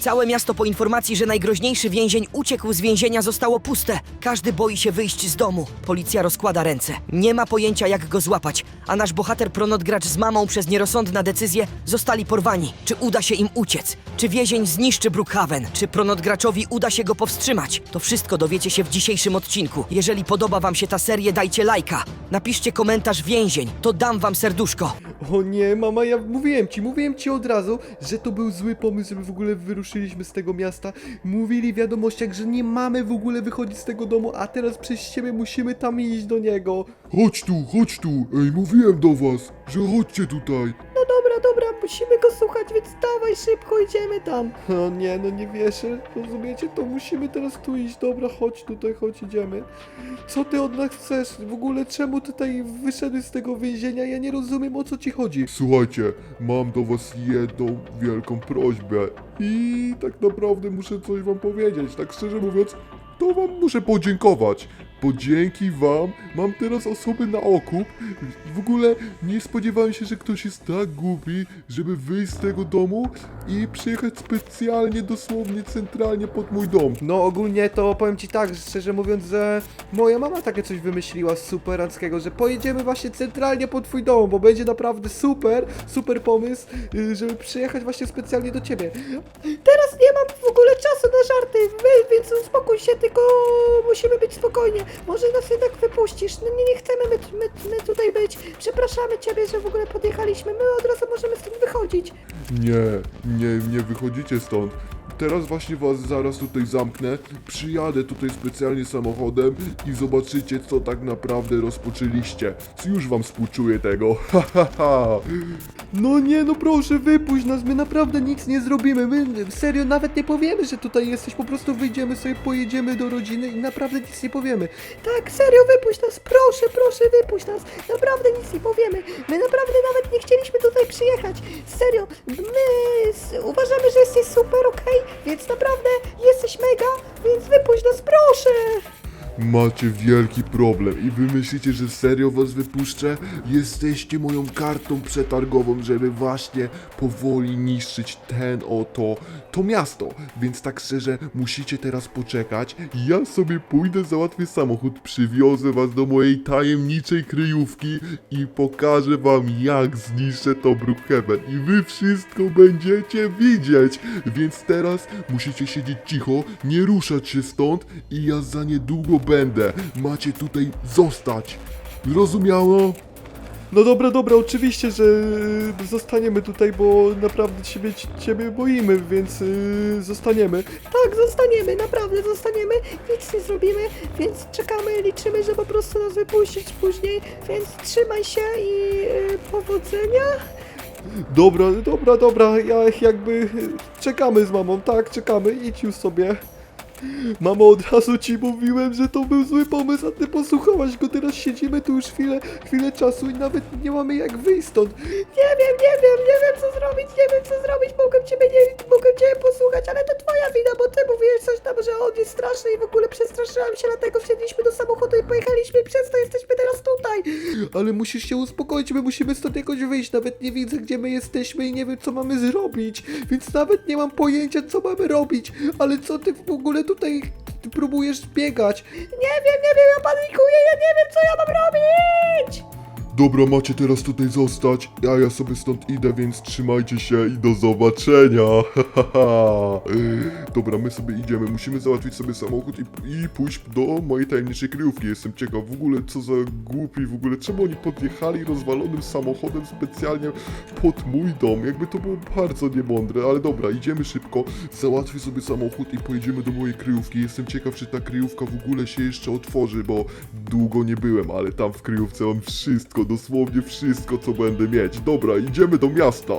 Całe miasto po informacji, że najgroźniejszy więzień uciekł z więzienia zostało puste. Każdy boi się wyjść z domu. Policja rozkłada ręce. Nie ma pojęcia jak go złapać, a nasz bohater Pronotgracz z mamą przez nierozsądne decyzje zostali porwani. Czy uda się im uciec? Czy więzień zniszczy Brookhaven? Czy Pronotgraczowi uda się go powstrzymać? To wszystko dowiecie się w dzisiejszym odcinku. Jeżeli podoba wam się ta seria, dajcie lajka. Napiszcie komentarz więzień, to dam wam serduszko. O nie, mama, ja mówiłem ci, mówiłem ci od razu, że to był zły pomysł, żeby w ogóle wyruszyliśmy z tego miasta. Mówili w wiadomościach, że nie mamy w ogóle wychodzić z tego domu, a teraz przez ciebie musimy tam iść do niego. Chodź tu, chodź tu, ej, mówiłem do was, że chodźcie tutaj. No dobra, dobra, musimy go słuchać, więc dawaj szybko, idziemy tam. O nie, no nie wierzę, rozumiecie? To musimy teraz tu iść, dobra, chodź tutaj, chodź, idziemy. Co ty od nas chcesz? W ogóle czemu tutaj wyszedłeś z tego więzienia? Ja nie rozumiem, o co ci chodzi. Słuchajcie, mam do was jedną wielką prośbę i tak naprawdę muszę coś wam powiedzieć. Tak szczerze mówiąc, to wam muszę podziękować. Bo dzięki wam mam teraz osoby na okup. W ogóle nie spodziewałem się, że ktoś jest tak głupi, żeby wyjść z tego domu i przyjechać specjalnie, dosłownie, centralnie pod mój dom. No ogólnie to powiem ci tak, szczerze mówiąc, że moja mama takie coś wymyśliła superanckiego, że pojedziemy właśnie centralnie po twój dom, bo będzie naprawdę super, super pomysł, y, żeby przyjechać właśnie specjalnie do ciebie. Teraz nie mam ogóle czasu na żarty, więc uspokój się, tylko musimy być spokojnie. Może nas jednak wypuścisz, no nie, nie chcemy my, my, my tutaj być. Przepraszamy ciebie, że w ogóle podjechaliśmy, my od razu możemy stąd wychodzić. Nie, nie, nie wychodzicie stąd. Teraz właśnie was zaraz tutaj zamknę, przyjadę tutaj specjalnie samochodem i zobaczycie co tak naprawdę rozpoczęliście. Już wam współczuję tego. No nie, no proszę, wypuść nas, my naprawdę nic nie zrobimy, my serio nawet nie powiemy, że tutaj jesteś, po prostu wyjdziemy sobie, pojedziemy do rodziny i naprawdę nic nie powiemy. Tak, serio, wypuść nas, proszę, proszę, wypuść nas, naprawdę nic nie powiemy, my naprawdę nawet nie chcieliśmy tutaj przyjechać, serio, my uważamy, że jesteś super, okej, Macie wielki problem i wy myślicie, że serio was wypuszczę? Jesteście moją kartą przetargową, żeby właśnie powoli niszczyć ten oto, to miasto. Więc tak szczerze, musicie teraz poczekać. Ja sobie pójdę, załatwię samochód, przywiozę was do mojej tajemniczej kryjówki i pokażę wam jak zniszczę to Brookhaven. I wy wszystko będziecie widzieć. Więc teraz musicie siedzieć cicho, nie ruszać się stąd i ja za niedługo będę. Macie tutaj zostać. Zrozumiało? No dobra, dobra, oczywiście, że y, zostaniemy tutaj, bo naprawdę ciebie, ciebie boimy, więc y, zostaniemy. Tak, zostaniemy, naprawdę zostaniemy, nic nie zrobimy, więc czekamy, liczymy, że po prostu nas wypuścić później, więc trzymaj się i y, powodzenia. Dobra, dobra, dobra, ja jakby y, czekamy z mamą, tak, czekamy, idź już sobie. Mamo, od razu ci mówiłem, że to był zły pomysł, a ty posłuchałaś go, teraz siedzimy tu już chwilę, chwilę czasu i nawet nie mamy jak wyjść stąd. Nie wiem, nie wiem, nie wiem co zrobić, nie wiem co zrobić, mogłem ciebie nie, mogłem ciebie posłuchać, ale to twoja wina, bo ty mówiłeś coś tam, że on jest straszny i w ogóle przestraszyłam się, dlatego wsiedliśmy do samochodu i pojechaliśmy i przez to jesteśmy teraz tutaj. Ale musisz się uspokoić, my musimy stąd jakoś wyjść, nawet nie widzę gdzie my jesteśmy i nie wiem co mamy zrobić, więc nawet nie mam pojęcia co mamy robić, ale co ty w ogóle tutaj próbujesz biegać? Nie wiem, nie wiem, ja panikuję, ja nie wiem co ja mam robić! Dobra, macie teraz tutaj zostać, a ja sobie stąd idę, więc trzymajcie się i do zobaczenia. Dobra, my sobie idziemy, musimy załatwić sobie samochód i, i pójść do mojej tajemniczej kryjówki. Jestem ciekaw w ogóle co za głupi, w ogóle czemu oni podjechali rozwalonym samochodem specjalnie pod mój dom. Jakby to było bardzo niemądre, ale dobra, idziemy szybko, załatwię sobie samochód i pojedziemy do mojej kryjówki. Jestem ciekaw, czy ta kryjówka w ogóle się jeszcze otworzy, bo długo nie byłem, ale tam w kryjówce mam wszystko, dosłownie wszystko, co będę mieć. Dobra, idziemy do miasta.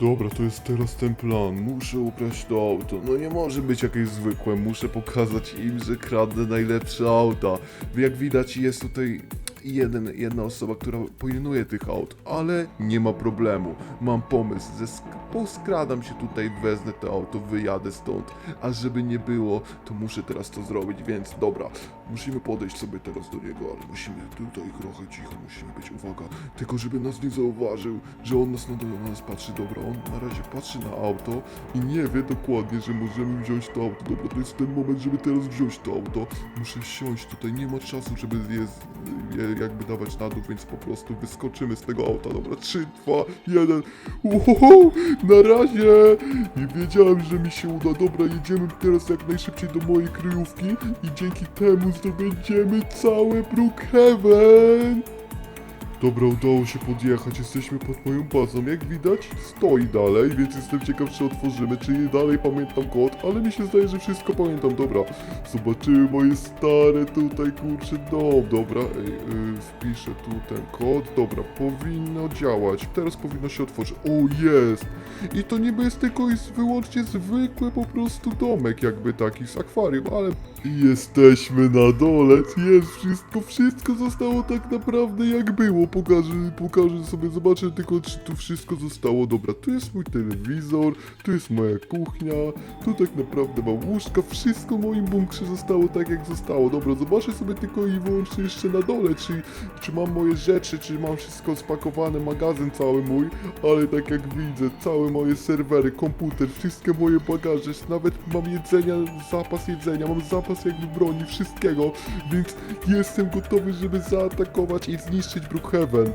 Dobra, to jest teraz ten plan. Muszę ukraść to auto. No nie może być jakieś zwykłe. Muszę pokazać im, że kradnę najlepsze auta. Jak widać jest tutaj jeden, jedna osoba, która pilnuje tych aut, ale nie ma problemu. Mam pomysł, poskradam się tutaj, wezmę to auto, wyjadę stąd, a żeby nie było, to muszę teraz to zrobić, więc dobra, musimy podejść sobie teraz do niego, ale musimy tutaj trochę cicho, musimy być, uwaga, tylko żeby nas nie zauważył, że on nas na, na nas patrzy, dobra, on na razie patrzy na auto i nie wie dokładnie, że możemy wziąć to auto, dobra, to jest ten moment, żeby teraz wziąć to auto, muszę siąść tutaj, nie ma czasu, żeby je, je jakby dawać na dół, więc po prostu wyskoczymy z tego auta, dobra, 3, 2, 1, uhoho, na razie, i wiedziałem, że mi się uda, dobra, jedziemy teraz jak najszybciej do mojej kryjówki i dzięki temu zdobędziemy całe Brookhaven. Dobra, udało się podjechać, jesteśmy pod moją bazą, jak widać stoi dalej, więc jestem ciekaw czy otworzymy, czy dalej pamiętam kod, ale mi się zdaje, że wszystko pamiętam, dobra. Zobaczymy moje stare tutaj, kurczę, dom, dobra, ej, yy, wpiszę tu ten kod, dobra, powinno działać, teraz powinno się otworzyć, o jest! I to niby jest tylko i wyłącznie zwykły po prostu domek, jakby taki z akwarium, ale jesteśmy na dole, jest wszystko, wszystko zostało tak naprawdę jak było, pokażę, pokażę sobie, zobaczę tylko czy tu wszystko zostało, dobra, tu jest mój telewizor, tu jest moja kuchnia, tu tak naprawdę mam łóżka, wszystko w moim bunkrze zostało tak jak zostało, dobra, zobaczę sobie tylko i wyłącznie jeszcze na dole, czy, czy mam moje rzeczy, czy mam wszystko spakowane, magazyn cały mój, ale tak jak widzę, całe moje serwery, komputer, wszystkie moje bagaże, nawet mam jedzenia, zapas jedzenia, mam zapas jakby broni, wszystkiego, więc jestem gotowy, żeby zaatakować i zniszczyć Brookhaven.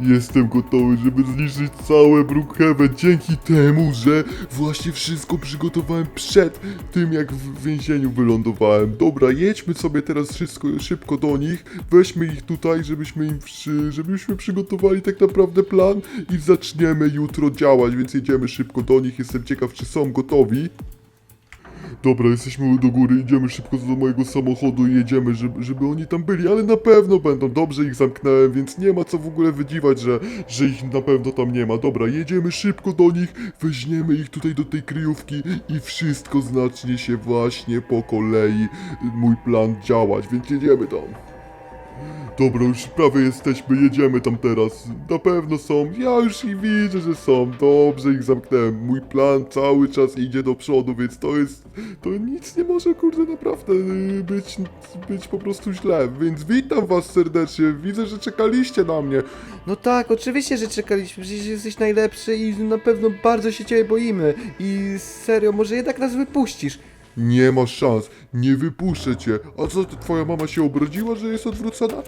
Jestem gotowy, żeby zniszczyć całe Brookhaven dzięki temu, że właśnie wszystko przygotowałem przed tym, jak w więzieniu wylądowałem. Dobra, jedźmy sobie teraz wszystko szybko do nich, weźmy ich tutaj, żebyśmy im przy, żebyśmy przygotowali tak naprawdę plan i zaczniemy jutro działać, więc jedziemy szybko do nich, jestem ciekaw, czy są gotowi. Dobra, jesteśmy do góry, idziemy szybko do mojego samochodu i jedziemy, żeby, żeby oni tam byli, ale na pewno będą, dobrze ich zamknąłem, więc nie ma co w ogóle wydziwać, że, że ich na pewno tam nie ma. Dobra, jedziemy szybko do nich, weźmiemy ich tutaj do tej kryjówki i wszystko zacznie się właśnie po kolei, mój plan działać, więc jedziemy tam. Dobra, już prawie jesteśmy, jedziemy tam teraz. Na pewno są, ja już ich widzę, że są. Dobrze ich zamknąłem. Mój plan cały czas idzie do przodu, więc to jest, to nic nie może, kurde, naprawdę yy, być, być po prostu źle. Więc witam was serdecznie, widzę, że czekaliście na mnie. No tak, oczywiście, że czekaliśmy, przecież jesteś najlepszy i na pewno bardzo się ciebie boimy. I serio, może jednak nas wypuścisz. Nie masz szans, nie wypuszczę cię. A co, to twoja mama się obraziła, że jest odwrócona?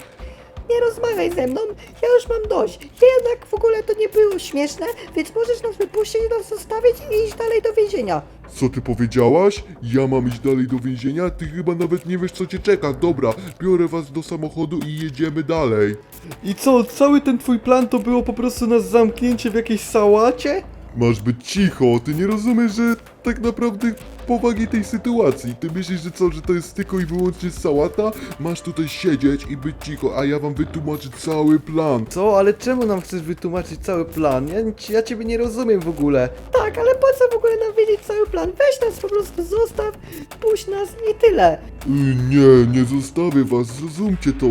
Nie rozmawiaj ze mną, ja już mam dość. Jednak w ogóle to nie było śmieszne, więc możesz nas wypuścić, nas zostawić i iść dalej do więzienia. Co ty powiedziałaś? Ja mam iść dalej do więzienia? Ty chyba nawet nie wiesz co cię czeka. Dobra, biorę was do samochodu i jedziemy dalej. I co, cały ten twój plan to było po prostu nas zamknięcie w jakiejś sałacie? Masz być cicho, ty nie rozumiesz, że tak naprawdę powagi tej sytuacji. Ty myślisz, że co, że to jest tylko i wyłącznie sałata? Masz tutaj siedzieć i być cicho, a ja wam wytłumaczę cały plan. Co, ale czemu nam chcesz wytłumaczyć cały plan? Ja, ja ciebie nie rozumiem w ogóle. Tak, ale po co w ogóle nam wiedzieć cały plan? Weź nas po prostu, zostaw, puść nas i tyle. Y, Nie, nie zostawię was, zrozumcie to.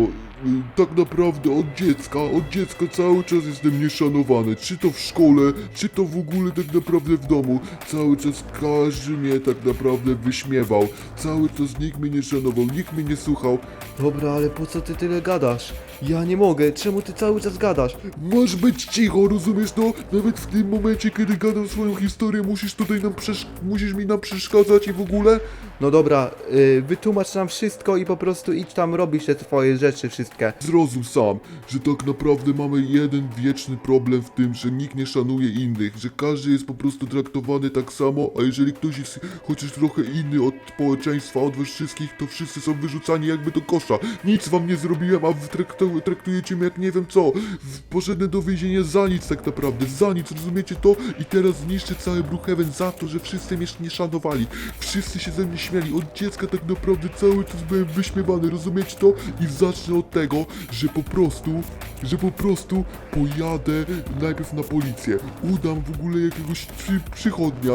Tak naprawdę od dziecka, od dziecka cały czas jestem nieszanowany. Czy to w szkole, czy to w ogóle tak naprawdę w domu. Cały czas każdy mnie tak naprawdę wyśmiewał. Cały czas nikt mnie nie szanował, nikt mnie nie słuchał. Dobra, ale po co ty tyle gadasz? Ja nie mogę, czemu ty cały czas gadasz? Masz być cicho, rozumiesz to? Nawet w tym momencie, kiedy gadam swoją historię, musisz tutaj nam przesz- musisz mi nam przeszkadzać i w ogóle? No dobra, yy, wytłumacz nam wszystko i po prostu idź tam robić te twoje rzeczy wszystkie. Zrozum sam, że tak naprawdę mamy jeden wieczny problem w tym, że nikt nie szanuje innych, że każdy jest po prostu traktowany tak samo, a jeżeli ktoś jest chociaż trochę inny od społeczeństwa, od was wszystkich, to wszyscy są wyrzucani jakby do kosza. Nic wam nie zrobiłem, a wy traktu- traktujecie mnie jak nie wiem co. Poszedłem do więzienia za nic tak naprawdę, za nic, rozumiecie to? I teraz zniszczę cały Brookhaven za to, że wszyscy mnie nie szanowali. Wszyscy się ze mnie śmiali, od dziecka tak naprawdę cały czas byłem wyśmiewany, rozumiecie to? I zacznę od tego, że po prostu, że po prostu pojadę najpierw na policję. Udam w ogóle jakiegoś przy, przychodnia,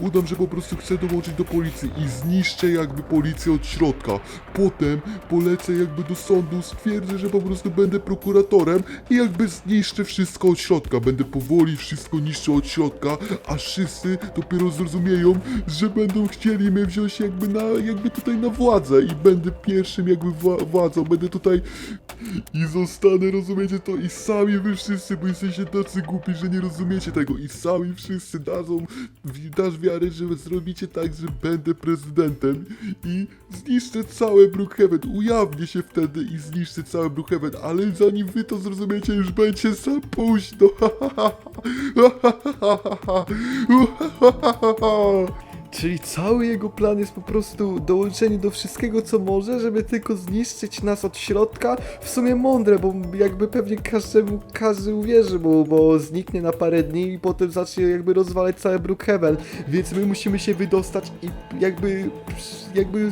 udam, że po prostu chcę dołączyć do policji i zniszczę jakby policję od środka. Potem polecę jakby do sądu, stwierdzę, że po prostu będę prokuratorem i jakby zniszczę wszystko od środka. Będę powoli wszystko niszczył od środka, a wszyscy dopiero zrozumieją, że będą chcieli mnie wziąć jakby na, jakby tutaj na władzę i będę pierwszym jakby wła- władzą. Będę tutaj i zostanę, rozumiecie to? I sami wy wszyscy, bo jesteście tacy głupi, że nie rozumiecie tego i sami wszyscy dadzą, dasz wiarę, że zrobicie tak, że będę prezydentem i zniszczę całe Brookhaven, ujawnię się wtedy i zniszczę całe Brookhaven, ale zanim wy to zrozumiecie, już będzie za późno. Czyli cały jego plan jest po prostu dołączenie do wszystkiego, co może, żeby tylko zniszczyć nas od środka. W sumie mądre, bo jakby pewnie każdemu, każdy uwierzy mu, bo zniknie na parę dni i potem zacznie jakby rozwalać całe Brookhaven. Więc my musimy się wydostać i jakby, jakby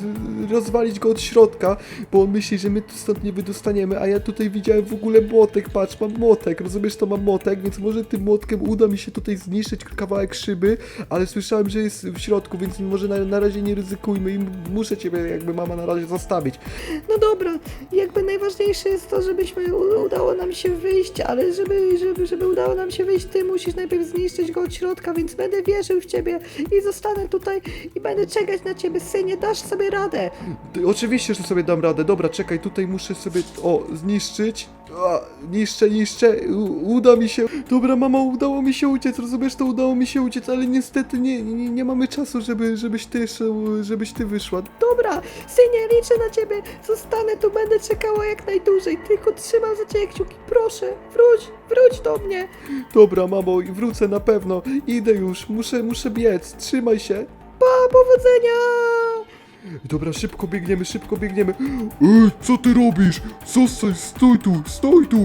rozwalić go od środka, bo on myśli, że my tu stąd nie wydostaniemy, a ja tutaj widziałem w ogóle młotek, patrz, mam młotek, rozumiesz, to mam młotek, więc może tym młotkiem uda mi się tutaj zniszczyć kawałek szyby, ale słyszałem, że jest w środku, więc może na, na razie nie ryzykujmy i muszę ciebie jakby mama na razie zostawić. No dobra, jakby najważniejsze jest to, żebyśmy u- udało nam się wyjść, ale żeby, żeby, żeby udało nam się wyjść, ty musisz najpierw zniszczyć go od środka, więc będę wierzył w ciebie i zostanę tutaj i będę czekać na ciebie, synie, dasz sobie radę. Ty, oczywiście, że sobie dam radę, dobra, czekaj, tutaj muszę sobie, o, zniszczyć. A, niszczę, niszczę, U, uda mi się. Dobra, mama, udało mi się uciec, rozumiesz, to udało mi się uciec, ale niestety nie, nie, nie mamy czasu, żeby, żebyś ty, żebyś ty wyszła. Dobra, synie, liczę na ciebie, zostanę tu, będę czekała jak najdłużej, tylko trzymam za ciebie kciuki, proszę, wróć, wróć do mnie. Dobra, mamo, wrócę na pewno. Idę już, muszę, muszę biec. Trzymaj się. Pa, powodzenia! Dobra, szybko biegniemy, szybko biegniemy. Ej, co ty robisz? Zostań, stój tu, stój tu!